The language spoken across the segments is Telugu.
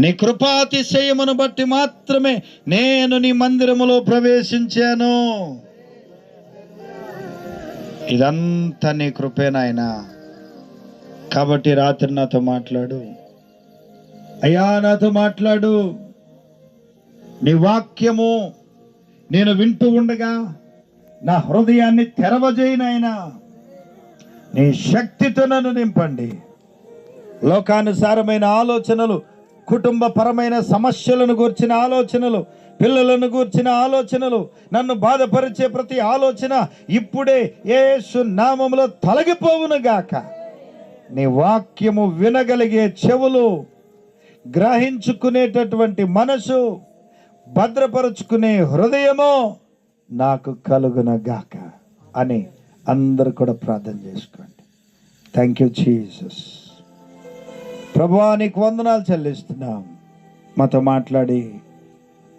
నీ కృపాతిశయమును బట్టి మాత్రమే నేను నీ మందిరములో ప్రవేశించాను. ఇదంతా నీ కృపేనాయన కాబట్టి రాత్రి నాతో మాట్లాడు. అయ్యా నాతో మాట్లాడు. నీ వాక్యము నేను వింటూ ఉండగా నా హృదయాన్ని తెరవజేయనైనా నీ శక్తితో నన్ను నింపండి. లోకానుసారమైన ఆలోచనలు కుటుంబపరమైన సమస్యలను గూర్చిన ఆలోచనలు పిల్లలను గూర్చిన ఆలోచనలు నన్ను బాధపరిచే ప్రతి ఆలోచన ఇప్పుడే యేసు నామములో తొలగిపోవును గాక. నీ వాక్యము వినగలిగే చెవులు గ్రహించుకునేటటువంటి మనసు భద్రపరుచుకునే హృదయము నాకు కలుగున గాక అని అందరు కూడా ప్రార్థన చేసుకోండి. Thank you Jesus. ప్రభా నీకు వందనాలు చెల్లిస్తున్నాం. మాతో మాట్లాడి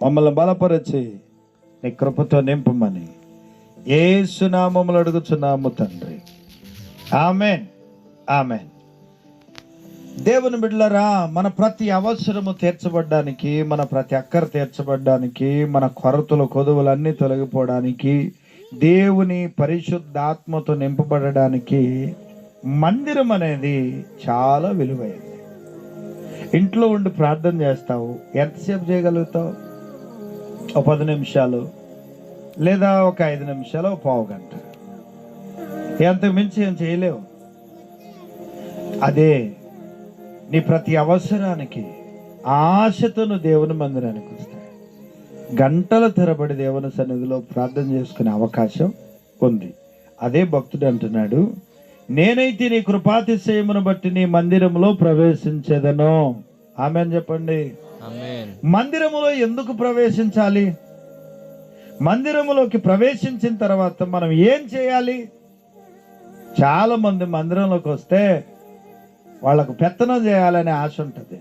మమ్మల్ని బలపరిచి నీ కృపతో నింపమని. సునామములు అడుగుచున్నాము తండ్రి. ఆమెన్. ఆమెన్. దేవుని బిడ్డలరా మన ప్రతి అవసరము తీర్చబడ్డానికి మన ప్రతి అక్కర తీర్చబడ్డానికి మన కొరతలు కొదువులన్నీ తొలగిపోవడానికి దేవుని పరిశుద్ధాత్మతో నింపబడడానికి మందిరం అనేది చాలా విలువైనది. ఇంట్లో ఉండి ప్రార్థన చేస్తావు? ఎంతసేపు చేయగలుగుతావు? ఒక పది నిమిషాలు. లేదా ఒక ఐదు నిమిషాలు ఒక పావు గంట. ఎంతకు మించి ఏం చేయలేవు. అదే నీ ప్రతి అవసరానికి ఆశతో నువ్వు దేవుని మందిరానికి వస్తాయి గంటల తరబడి దేవుని సన్నిధిలో ప్రార్థన చేసుకునే అవకాశం ఉంది. అదే భక్తుడు అంటున్నాడు నేనైతే నీ కృపాతిశయమును బట్టి నీ మందిరంలో ప్రవేశించేదను. ఆమె చెప్పండి. మందిరములో ఎందుకు ప్రవేశించాలి? మందిరములోకి ప్రవేశించిన తర్వాత మనం ఏం చేయాలి? చాలా మంది మందిరంలోకి వస్తే వాళ్ళకు పెత్తనం చేయాలనే ఆశ ఉంటుంది.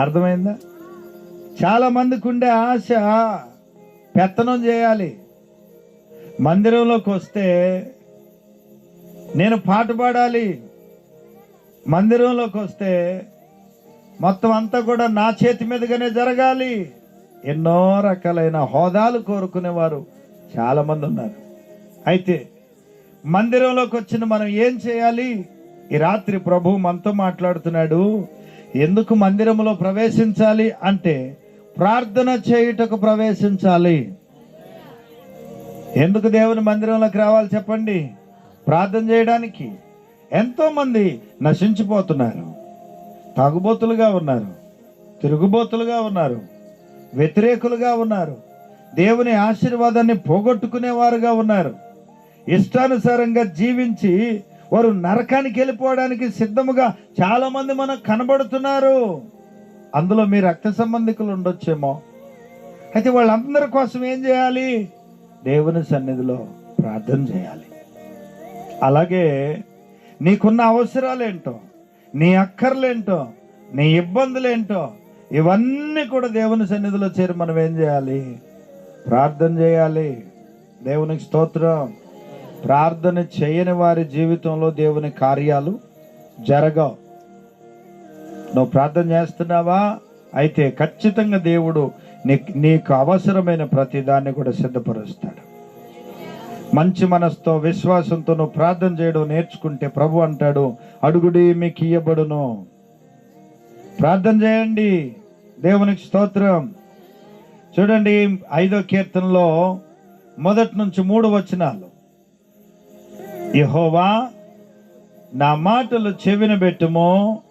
అర్థమైందా? చాలా మందికి ఉండే ఆశ పెత్తనం చేయాలి. మందిరంలోకి వస్తే నేను పాట పాడాలి. మందిరంలోకి వస్తే మొత్తం అంతా కూడా నా చేతి మీదుగానే జరగాలి. ఎన్నో రకాలైన హోదాలు కోరుకునేవారు చాలామంది ఉన్నారు. అయితే మందిరంలోకి వచ్చిన మనం ఏం చేయాలి? ఈ రాత్రి ప్రభు మనతో మాట్లాడుతున్నాడు. ఎందుకు మందిరంలో ప్రవేశించాలి అంటే ప్రార్థన చేయుటకు ప్రవేశించాలి. ఎందుకు దేవుని మందిరంలోకి రావాలి చెప్పండి? ప్రార్థన చేయడానికి ఎంతోమంది నశించిపోతున్నారు. తాగుబోతులుగా ఉన్నారు. తిరుగుబోతులుగా ఉన్నారు. వ్యతిరేకులుగా ఉన్నారు. దేవుని ఆశీర్వాదాన్ని పోగొట్టుకునేవారుగా ఉన్నారు. ఇష్టానుసారంగా జీవించి వారు నరకానికి వెళ్ళిపోవడానికి సిద్ధముగా చాలామంది మనకు కనబడుతున్నారు. అందులో మీ రక్త సంబంధికులు ఉండొచ్చేమో. అయితే వాళ్ళందరి కోసం ఏం చేయాలి? దేవుని సన్నిధిలో ప్రార్థన చేయాలి. అలాగే నీకున్న అవసరాలేంటో నీ అక్కర్లేంటో నీ ఇబ్బందులేంటో ఇవన్నీ కూడా దేవుని సన్నిధిలో చేరి మనం ఏం చేయాలి? ప్రార్థన చేయాలి. దేవునికి స్తోత్రం. ప్రార్థన చేయని వారి జీవితంలో దేవుని కార్యాలు జరగవు. నువ్వు ప్రార్థన చేస్తున్నావా? అయితే ఖచ్చితంగా దేవుడు నీ నీకు అవసరమైన ప్రతి దాన్ని కూడా సిద్ధపరుస్తాడు. మంచి మనసుతో విశ్వాసంతో నువ్వు ప్రార్థన చేయడం నేర్చుకుంటే ప్రభు అంటాడు అడుగుడి మీకు ఇయ్యబడును. ప్రార్థన చేయండి. దేవునికి స్తోత్రం. చూడండి ఐదో కీర్తనలో మొదటి నుంచి మూడు వచనాలు. యహోవా నా మాటలు చెవిన పెట్టుము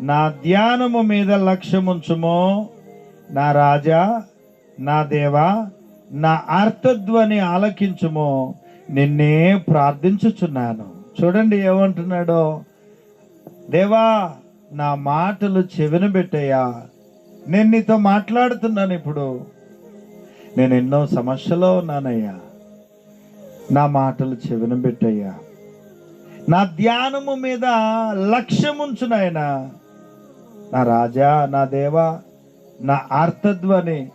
నా ధ్యానము మీద లక్ష్యముంచుము. నా రాజా నా దేవా నా అర్థధ్వని ఆలకించుము. నిన్నే ప్రార్థించుచున్నాను. చూడండి ఏమంటున్నాడో? దేవా నా మాటలు చెవిన పెట్టయ్యా. నేను నీతో మాట్లాడుతున్నాను ఇప్పుడు. నేను ఎన్నో సమస్యలో ఉన్నానయ్యా. నా మాటలు చెవిన పెట్టయ్యా. నా ధ్యానము మీద లక్ష్యముంచు నాయనా నా రాజా నా దేవా నా ఆర్తధ్వని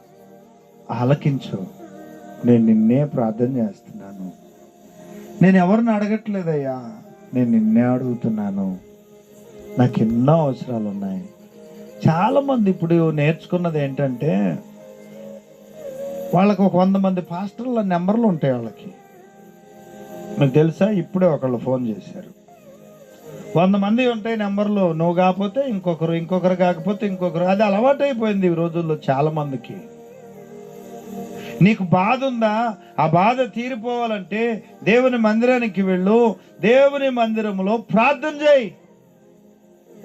ఆలకించు. నేను నిన్నే ప్రార్థన చేస్తాను నేను ఎవరిని అడగట్లేదయ్యా? నేను నిన్నే అడుగుతున్నాను. నాకు ఎన్నో అవసరాలు ఉన్నాయి. చాలామంది ఇప్పుడు నేర్చుకున్నది ఏంటంటే వాళ్ళకి ఒక వంద మంది పాస్టర్ల నెంబర్లు ఉంటాయి వాళ్ళకి. మీకు తెలుసా? ఇప్పుడే ఒకళ్ళు ఫోన్ చేశారు. వంద మంది ఉంటాయి నెంబర్లు. నువ్వు కాకపోతే ఇంకొకరు ఇంకొకరు కాకపోతే ఇంకొకరు. అది అలవాటైపోయింది ఈ రోజుల్లో చాలామందికి. నీకు బాధ ఉందా? ఆ బాధ తీరిపోవాలంటే దేవుని మందిరానికి వెళ్ళు. దేవుని మందిరంలో ప్రార్థన చేయి.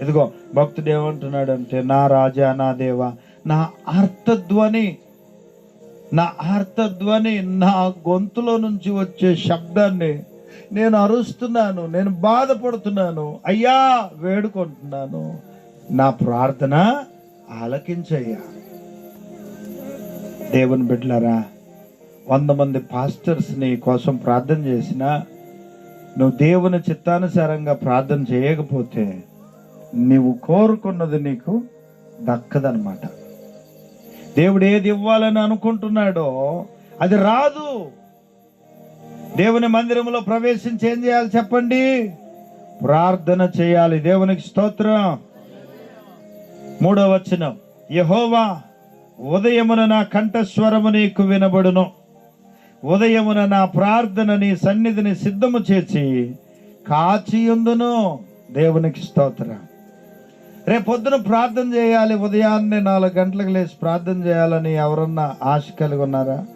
ఇదిగో భక్తుడు ఏమంటున్నాడు అంటే నా రాజా నా దేవ నా ఆర్తధ్వని నా ఆర్తధ్వని నా గొంతులో నుంచి వచ్చే శబ్దాన్ని నేను అరుస్తున్నాను నేను బాధపడుతున్నాను. అయ్యా వేడుకుంటున్నాను. నా ప్రార్థన ఆలకించయ్యా. దేవుని బిడ్డలారా వంద మంది పాస్టర్స్ని కోసం ప్రార్థన చేసినా నువ్వు దేవుని చిత్తానుసారంగా ప్రార్థన చేయకపోతే నీవు కోరుకున్నది నీకు దక్కదనమాట దేవుడు ఏది ఇవ్వాలని అనుకుంటున్నాడో అది రాదు. దేవుని మందిరంలో ప్రవేశించి ఏం చేయాలి చెప్పండి? ప్రార్థన చేయాలి. దేవునికి స్తోత్రం. మూడో వచనం. యహోవా ఉదయమున నా కంఠస్వరము నీకు వినబడును. ఉదయమున నా ప్రార్థన నీ సన్నిధిని సిద్ధము చేసి కాచియుందును. దేవునికి స్తోత్రం. రేపు పొద్దున ప్రార్థన చేయాలి. ఉదయాన్నే నాలుగు గంటలకు లేచి ప్రార్థన చేయాలని ఎవరన్నా ఆశ కలిగి ఉన్నారా?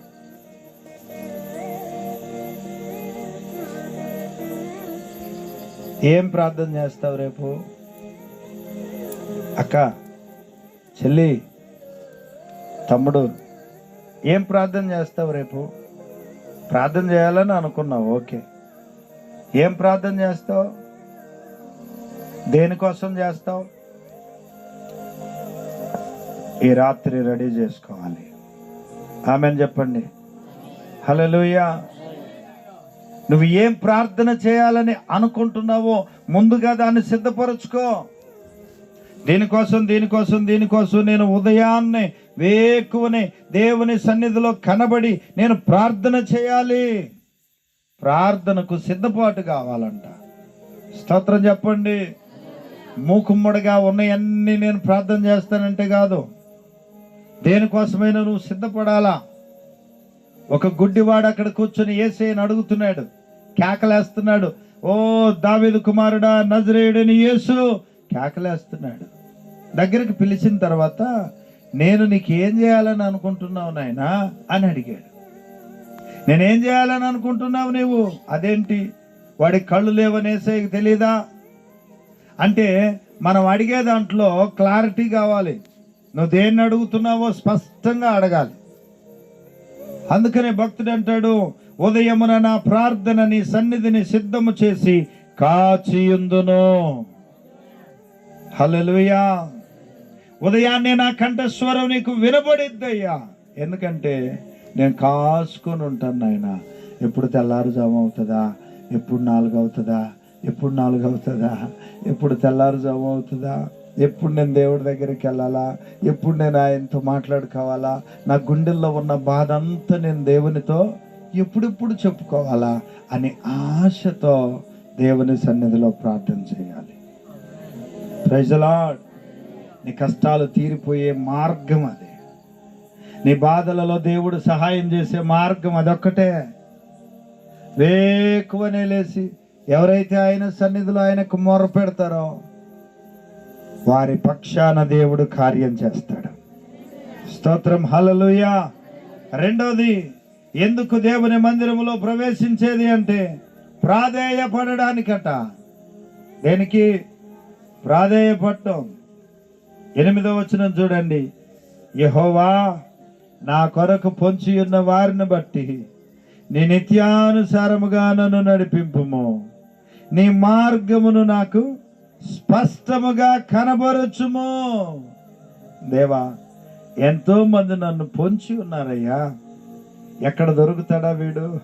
ఏం ప్రార్థన చేస్తావు రేపు? అక్క చెల్లి తమ్ముడు ఏం ప్రార్థన చేస్తావు రేపు? ప్రార్థన చేయాలని అనుకున్నావు ఓకే. ఏం ప్రార్థన చేస్తావు? దేనికోసం చేస్తావు? ఈ రాత్రి రెడీ చేసుకోవాలి. ఆమెను చెప్పండి. హలోయ నువ్వు ఏం ప్రార్థన చేయాలని అనుకుంటున్నావో ముందుగా దాన్ని సిద్ధపరచుకో. దీనికోసం దీనికోసం దీనికోసం నేను ఉదయాన్నే వేకువనే దేవుని సన్నిధిలో కనబడి నేను ప్రార్థన చేయాలి. ప్రార్థనకు సిద్ధపాటు కావాలంట. స్తోత్రం చెప్పండి. మూకుమ్మడిగా ఉన్నాయన్నీ నేను ప్రార్థన చేస్తానంటే కాదు. దేనికోసమైనా నువ్వు సిద్ధపడాలా? ఒక గుడ్డివాడు అక్కడ కూర్చొని ఏసేని అడుగుతున్నాడు. కేకలేస్తున్నాడు. ఓ దావీదు కుమారుడా నజరేయుడని యేసు! కేకలేస్తున్నాడు. దగ్గరికి పిలిచిన తర్వాత నేను నీకు ఏం చేయాలని అనుకుంటున్నావు నాయనా? అని అడిగాడు. నేనేం చేయాలని అనుకుంటున్నావు నీవు? అదేంటి? వాడి కళ్ళు లేవనేసే తెలీదా? అంటే మనం అడిగే దాంట్లో క్లారిటీ కావాలి. నువ్వు దేన్ని అడుగుతున్నావో స్పష్టంగా అడగాలి. అందుకనే భక్తుడు అంటాడు ఉదయమున నా ప్రార్థనని సన్నిధిని సిద్ధము చేసి కాచియుందును. హలో ఉదయాన్నే నా కంఠస్వరం నీకు వినబడిద్దయ్యా. ఎందుకంటే నేను కాసుకొని ఉంటాను నాయన. ఎప్పుడు తెల్లారుజాము అవుతుందా? ఎప్పుడు నాలుగు అవుతుందా? ఎప్పుడు నాలుగు అవుతుందా? ఎప్పుడు తెల్లారుజాము అవుతుందా? ఎప్పుడు నేను దేవుడి దగ్గరికి వెళ్ళాలా? ఎప్పుడు నేను ఆయనతో మాట్లాడుకోవాలా? నా గుండెల్లో ఉన్న బాధ అంతా నేను దేవునితో ఎప్పుడెప్పుడు చెప్పుకోవాలా అని ఆశతో దేవుని సన్నిధిలో ప్రార్థన చేయాలి. ప్రజలాడ్ నీ కష్టాలు తీరిపోయే మార్గం అది. నీ బాధలలో దేవుడు సహాయం చేసే మార్గం అదొక్కటే. వేకువనే లేచి ఎవరైతే ఆయన సన్నిధిలో ఆయనకు మొర పెడతారో వారి పక్షాన దేవుడు కార్యం చేస్తాడు. స్తోత్రం హలలుయ రెండవది ఎందుకు దేవుని మందిరములో ప్రవేశించేది అంటే ప్రాధేయపడడానికట. దేనికి? ప్రాధేయపడటం. ఎనిమిదో వచనం చూడండి. యహోవా నా కొరకు పొంచి ఉన్న వారిని బట్టి నీ నిత్యానుసారముగా నన్ను నడిపింపుము. నీ మార్గమును నాకు స్పష్టముగా కనబరచుము. దేవా ఎంతో మంది నన్ను పొంచి ఉన్నారయ్యా. ఎక్కడ దొరుకుతాడా వీడు?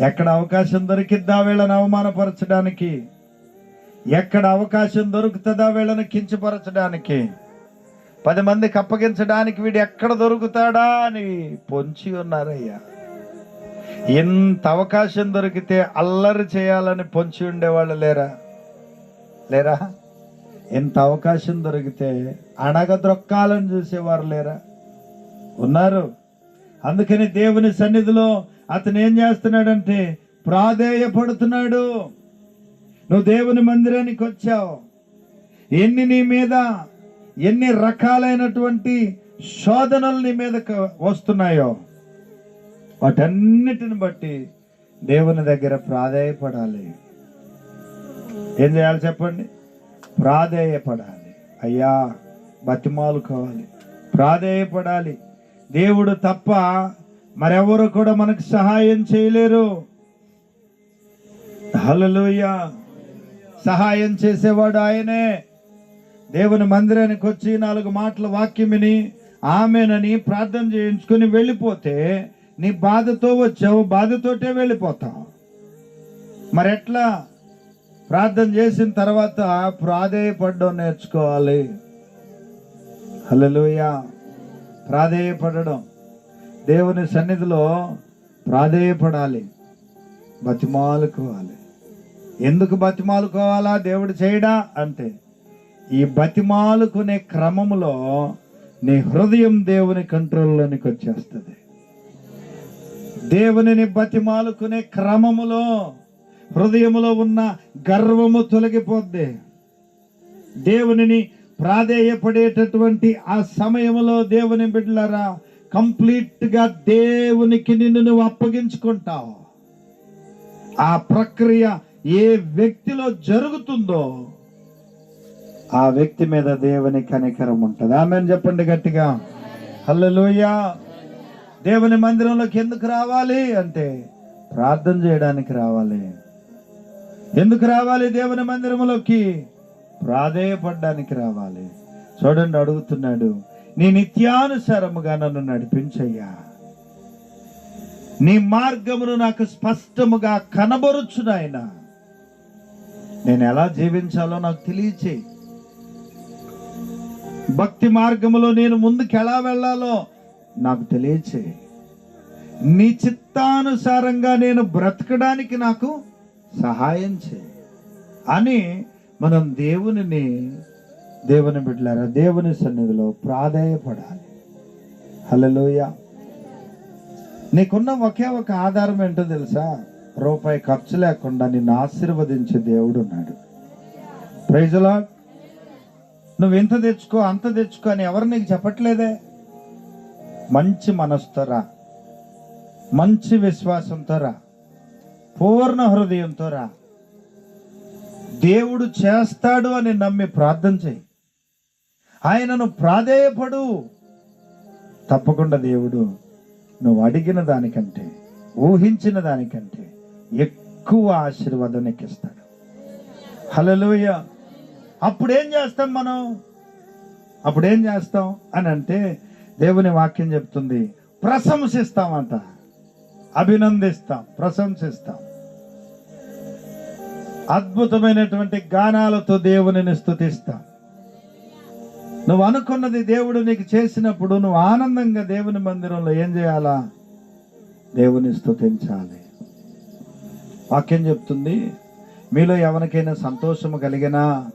ఎక్కడ అవకాశం దొరికిద్దా వీళ్ళని అవమానపరచడానికి? ఎక్కడ అవకాశం దొరుకుతుందా వీళ్ళని కించపరచడానికి. పది మందికి అప్పగించడానికి వీడు ఎక్కడ దొరుకుతాడా అని పొంచి ఉన్నారయ్యా. ఎంత అవకాశం దొరికితే అల్లరి చేయాలని పొంచి ఉండేవాళ్ళు లేరా? లేరా? ఎంత అవకాశం దొరికితే అడగద్రొక్కాలని చూసేవారు లేరా? ఉన్నారు. అందుకని దేవుని సన్నిధిలో అతను ఏం చేస్తున్నాడంటే ప్రాధేయపడుతున్నాడు. నువ్వు దేవుని మందిరానికి వచ్చావు. ఎన్ని నీ మీద ఎన్ని రకాలైనటువంటి శోధనలు నీ మీద వస్తున్నాయో వాటన్నిటిని బట్టి దేవుని దగ్గర ప్రాధేయపడాలి. ఏం చేయాలి చెప్పండి? ప్రాధేయపడాలి. అయ్యా బతిమాలుకోవాలి ప్రాధేయపడాలి. దేవుడు తప్ప మరెవరు కూడా మనకు సహాయం చేయలేరు. హల్లెలూయా. సహాయం చేసేవాడు ఆయనే. దేవుని మందిరానికి వచ్చి నాలుగు మాటల వాక్యం విని ఆమెనని ప్రార్థన చేయించుకుని వెళ్ళిపోతే నీ బాధతో వచ్చావు బాధతోటే వెళ్ళిపోతావు. మరి ఎట్లా ప్రార్థన చేసిన తర్వాత ప్రాధేయపడడం నేర్చుకోవాలి. హల్లెలూయా. ప్రాధేయపడడం. దేవుని సన్నిధిలో ప్రాధేయపడాలి. బతిమాలుకోవాలి. ఎందుకు బతిమాలుకోవాలా దేవుడు చేయడా? అంటే ఈ బతిమాలుకునే క్రమములో నీ హృదయం దేవుని కంట్రోల్లోనికి వచ్చేస్తుంది. దేవునిని బతిమాలుకునే క్రమములో హృదయములో ఉన్న గర్వము తొలగిపోద్ది. దేవునిని ప్రాధేయపడేటటువంటి ఆ సమయంలో దేవుని బిడ్డలరా కంప్లీట్గా దేవునికి నిన్ను నువ్వు అప్పగించుకుంటావు. ఆ ప్రక్రియ ఏ వ్యక్తిలో జరుగుతుందో ఆ వ్యక్తి మీద దేవుని కనికరం ఉంటుంది. ఆమె చెప్పండి గట్టిగా. హల్లెలూయా. దేవుని మందిరంలోకి ఎందుకు రావాలి అంటే ప్రార్థన చేయడానికి రావాలి. ఎందుకు రావాలి దేవుని మందిరంలోకి? ప్రాధేయపడడానికి రావాలి. చూడండి అడుగుతున్నాడు నీ నిత్యానుసారముగా నన్ను నడిపించయ్యా. నీ మార్గమును నాకు స్పష్టముగా కనబరుచునాయనా. నేను ఎలా జీవించాలో నాకు తెలియచేయి. భక్తి మార్గంలో నేను ముందుకు ఎలా వెళ్ళాలో నాకు తెలియచేయి. నీ చిత్తానుసారంగా నేను బ్రతకడానికి నాకు సహాయం చేయి. అని మనం దేవునిని దేవుని బిడ్డలారా దేవుని సన్నిధిలో ప్రాధేయపడాలి. హలోయ నీకున్న ఒకే ఒక ఆధారం ఏంటో తెలుసా? రూపాయి ఖర్చు లేకుండా నిన్ను ఆశీర్వదించే దేవుడు ఉన్నాడు. ప్రైజలా నువ్వు ఇంత తెచ్చుకో అంత తెచ్చుకో అని ఎవరు నీకు చెప్పట్లేదే? మంచి మనస్తోరా మంచి విశ్వాసంతో రా. పూర్ణ హృదయంతో రా. దేవుడు చేస్తాడు అని నమ్మి ప్రార్థన చేయి. ఆయనను ప్రాధేయపడు. తప్పకుండా దేవుడు నువ్వు అడిగిన దానికంటే ఊహించిన దానికంటే ఎక్కువ ఆశీర్వాదం నీకు ఇస్తాడు హలలోయ అప్పుడు ఏం చేస్తాం మనం? అప్పుడు ఏం చేస్తాం అని అంటే దేవుని వాక్యం చెప్తుంది. ప్రశంసిస్తామంట. అభినందిస్తాం. ప్రశంసిస్తాం. అద్భుతమైనటువంటి గానాలతో దేవునిని స్థుతిస్తాం నువ్వు అనుకున్నది దేవుడు నీకు చేసినప్పుడు నువ్వు ఆనందంగా దేవుని మందిరంలో ఏం చేయాలా? దేవుని స్థుతించాలి వాక్యం చెప్తుంది మీలో ఎవరికైనా సంతోషము కలిగినా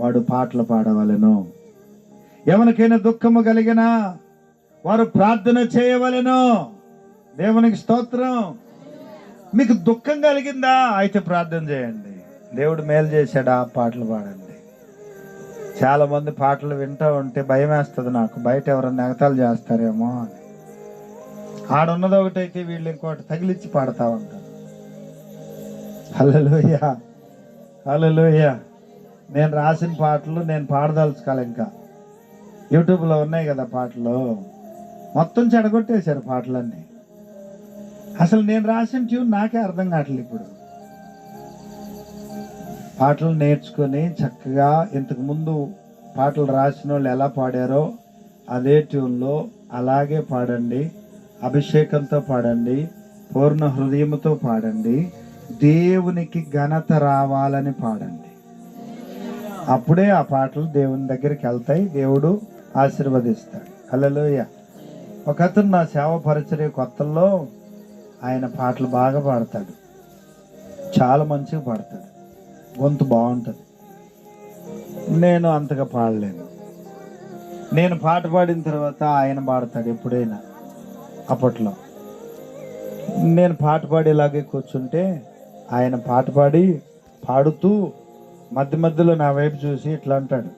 వాడు పాటలు పాడవలను. ఎవరికైనా దుఃఖము కలిగినా వారు ప్రార్థన చేయవలను. దేవునికి స్తోత్రం. మీకు దుఃఖం కలిగిందా? అయితే ప్రార్థన చేయండి. దేవుడు మేలు చేశాడా? పాటలు పాడండి. చాలామంది పాటలు వింటూ ఉంటే భయం వేస్తుంది నాకు. బయట ఎవరైనా ఎగతాలు చేస్తారేమో అని. ఆడున్నది ఒకటైతే వీళ్ళు ఇంకోటి తగిలిచ్చి పాడుతూ ఉంటారు. హల్లెలూయ. హల్లెలూయ. నేను రాసిన పాటలు నేను పాడదలుచుకోవాలి ఇంకా. యూట్యూబ్లో ఉన్నాయి కదా పాటలు. మొత్తం చెడగొట్టేశారు పాటలన్నీ. అసలు నేను రాసిన ట్యూన్ నాకే అర్థం కావట్లేదు ఇప్పుడు. పాటలు నేర్చుకొని చక్కగా ఇంతకు ముందు పాటలు రాసిన వాళ్ళు ఎలా పాడారో అదే ట్యూన్లో అలాగే పాడండి. అభిషేకంతో పాడండి. పూర్ణ హృదయంతో పాడండి. దేవునికి ఘనత రావాలని పాడండి. అప్పుడే ఆ పాటలు దేవుని దగ్గరికి వెళ్తాయి. దేవుడు ఆశీర్వదిస్తాడు. అలలోయ ఒక అతను నా సేవ పరిచర్య కొత్తల్లో ఆయన పాటలు బాగా పాడతాడు. చాలా మంచిగా పాడతాడు. గొంతు బాగుంటుంది. నేను అంతగా పాడలేను. నేను పాట పాడిన తర్వాత ఆయన పాడతాడు ఎప్పుడైనా. అప్పట్లో. నేను పాట పాడేలాగే కూర్చుంటే ఆయన పాట పాడి పాడుతూ మధ్య మధ్యలో నా వైపు చూసి ఇట్లా అంటాడు.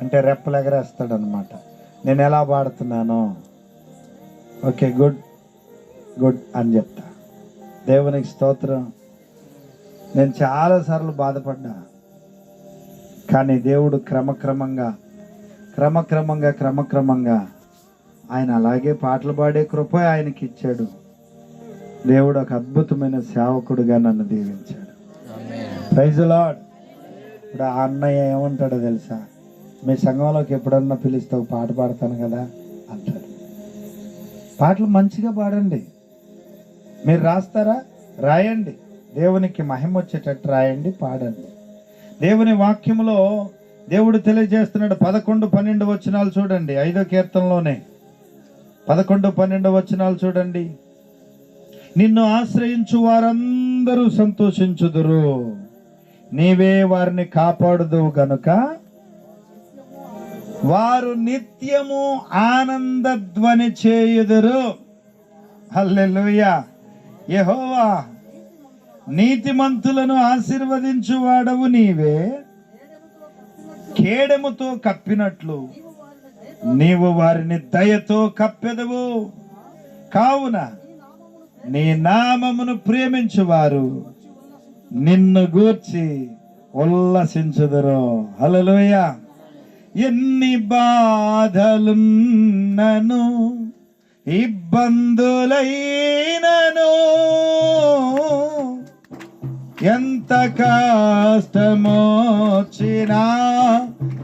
అంటే రెప్పలు ఎగరేస్తాడు అనమాట నేను ఎలా పాడుతున్నానో. ఓకే గుడ్ గుడ్ అని చెప్తా. దేవునికి స్తోత్రం. నేను చాలాసార్లు బాధపడ్డా. కానీ దేవుడు క్రమక్రమంగా క్రమక్రమంగా క్రమక్రమంగా ఆయన అలాగే పాటలు పాడే కృప ఆయనకి ఇచ్చాడు దేవుడు ఒక అద్భుతమైన సేవకుడుగా నన్ను దీవించాడు. ప్రైజ్ లాడ్ ఇప్పుడు ఆ అన్నయ్య ఏమంటాడో తెలుసా? మీ సంఘంలోకి ఎప్పుడన్నా పిలిస్తే ఒక పాట పాడతాను కదా అంటాడు. పాటలు మంచిగా పాడండి. మీరు రాస్తారా? రాయండి. దేవునికి మహిమ వచ్చేటట్టు రాయండి పాడండి. దేవుని వాక్యములో దేవుడు తెలియజేస్తున్నాడు పదకొండు పన్నెండు వచనాలు చూడండి. ఐదో కీర్తనలోనే. పదకొండు పన్నెండు వచనాలు చూడండి. నిన్ను ఆశ్రయించు వారందరూ సంతోషించుదురు. నీవే వారిని కాపాడుదు గనుక. వారు నిత్యము ఆనంద ధ్వని చేయుదురు. హల్లెలూయా. యహోవా నీతిమంతులను ఆశీర్వదించువాడవు నీవే. కేడముతో కప్పినట్లు నీవు వారిని దయతో కప్పెదవు. కావున నీ నామమును ప్రేమించువారు. నిన్ను గూర్చి ఉల్లసించుదరు. హలోయ ఎన్ని బాధలున్నను ఇబ్బందులైనను ఎంత కష్టమోచినా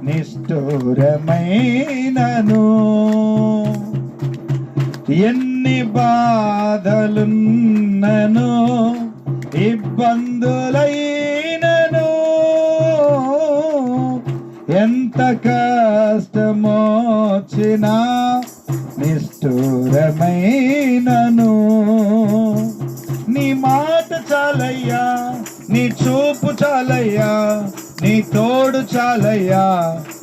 నిష్ఠూరమైనను. ఎన్ని బాధలున్నను ఇబ్బందులైనను ఎంత కష్టమొచ్చినా నిష్ఠూరమైనను. నీ మాట చాలయ్యా నీ చూపు చాలయ్యా నీ తోడు చాలయ్యా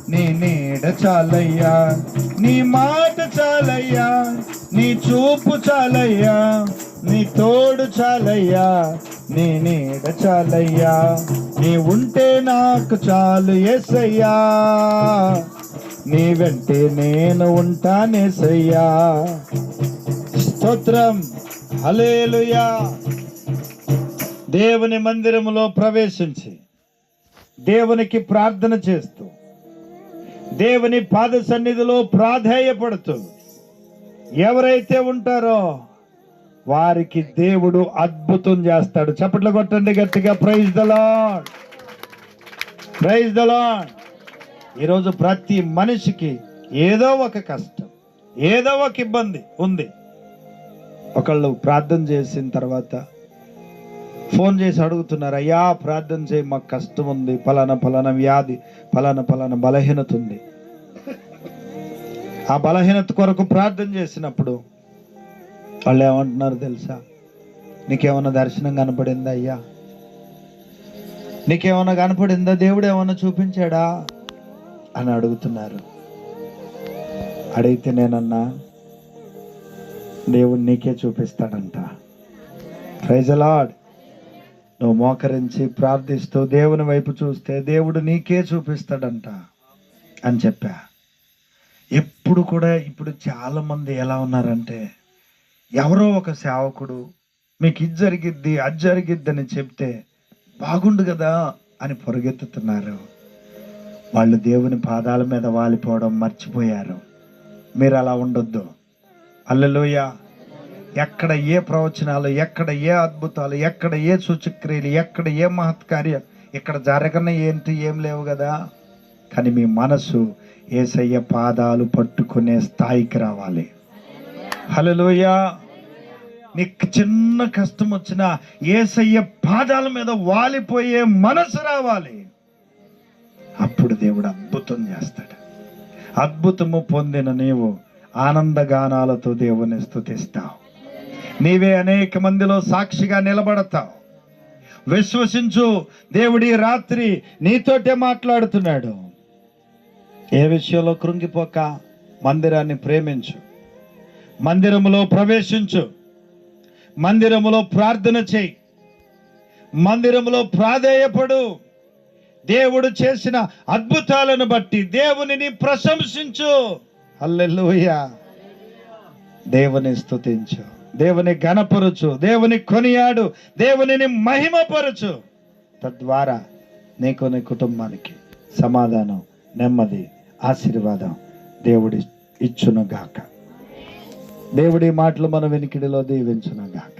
నీ నీడ చాలయ్యా. నీ మాట చాలయ్యా నీ చూపు చాలయ్యా నీ తోడు చాలయ్యా నీ నీడ చాలయ్యా. నీ ఉంటే నాకు చాలు ఎసయ్యా నీ వెంటే నేను ఉంటానేసయ్యా స్తోత్రం. హలేలుయా దేవుని మందిరములో ప్రవేశించి దేవునికి ప్రార్థన చేస్తూ దేవుని పాద సన్నిధిలో ప్రాధేయపడుతూ ఎవరైతే ఉంటారో వారికి దేవుడు అద్భుతం చేస్తాడు. చప్పట్లు కొట్టండి గట్టిగా. Praise the Lord praise the Lord ఈరోజు ప్రతి మనిషికి ఏదో ఒక కష్టం ఏదో ఒక ఇబ్బంది ఉంది. ఒకళ్ళు ప్రార్థన చేసిన తర్వాత ఫోన్ చేసి అడుగుతున్నారు అయ్యా ప్రార్థన చేయి మాకు కష్టం ఉంది. ఫలానా ఫలానా వ్యాధి ఫలానా ఫలానా బలహీనత ఉంది. ఆ బలహీనత కొరకు ప్రార్థన చేసినప్పుడు వాళ్ళు ఏమంటున్నారు తెలుసా? నీకేమన్నా దర్శనం కనపడిందా అయ్యా? నీకేమన్నా కనపడిందా? దేవుడు ఏమన్నా చూపించాడా? అని అడుగుతున్నారు. అడిగితే నేనన్నా దేవుడు నీకే చూపిస్తాడంట. ప్రైజలాడ్ నువ్వు మోకరించి ప్రార్థిస్తూ దేవుని వైపు చూస్తే దేవుడు నీకే చూపిస్తాడంట అని చెప్పా. ఎప్పుడు కూడా ఇప్పుడు చాలా మంది ఎలా ఉన్నారంటే ఎవరో ఒక సేవకుడు మీకు ఇది జరిగిద్ది అది జరిగిద్ది అని చెప్తే బాగుండు కదా అని పొరుగెత్తుతున్నారు. వాళ్ళు దేవుని పాదాల మీద వాలిపోవడం మర్చిపోయారు. మీరు అలా ఉండొద్దు. అల్లెలోయ ఎక్కడ ఏ ప్రవచనాలు ఎక్కడ ఏ అద్భుతాలు ఎక్కడ ఏ సూచక్రియలు ఎక్కడ ఏ మహత్కార్యం ఇక్కడ జరగని ఏంటి ఏం లేవు కదా. కానీ మీ మనసు ఏసయ్య పాదాలు పట్టుకునే స్థాయికి రావాలి. హలోయ నీకు చిన్న కష్టం వచ్చినా ఏసయ్య పాదాల మీద వాలిపోయే మనసు రావాలి. అప్పుడు దేవుడు అద్భుతం చేస్తాడు. అద్భుతము పొందిన నీవు ఆనందగానాలతో దేవుని స్థుతిస్తావు నీవే అనేక మందిలో సాక్షిగా నిలబడతావు. విశ్వసించు దేవుడి రాత్రి నీతోటే మాట్లాడుతున్నాడు. ఏ విషయంలో కృంగిపోక మందిరాన్ని ప్రేమించు. మందిరములో ప్రవేశించు. మందిరములో ప్రార్థన చేయి. మందిరములో ప్రాధేయపడు. దేవుడు చేసిన అద్భుతాలను బట్టి దేవునిని ప్రశంసించు. అల్లెలుయ దేవుని స్థుతించు దేవుని గణపరచు దేవుని కొనియాడు. దేవునిని మహిమపరచు. తద్వారా నీకు నీ కుటుంబానికి సమాధానం నెమ్మది ఆశీర్వాదం దేవుడి ఇచ్చునుగాక. దేవుడి మాటలు మన వెనికిడిలో దీవించునుగాక.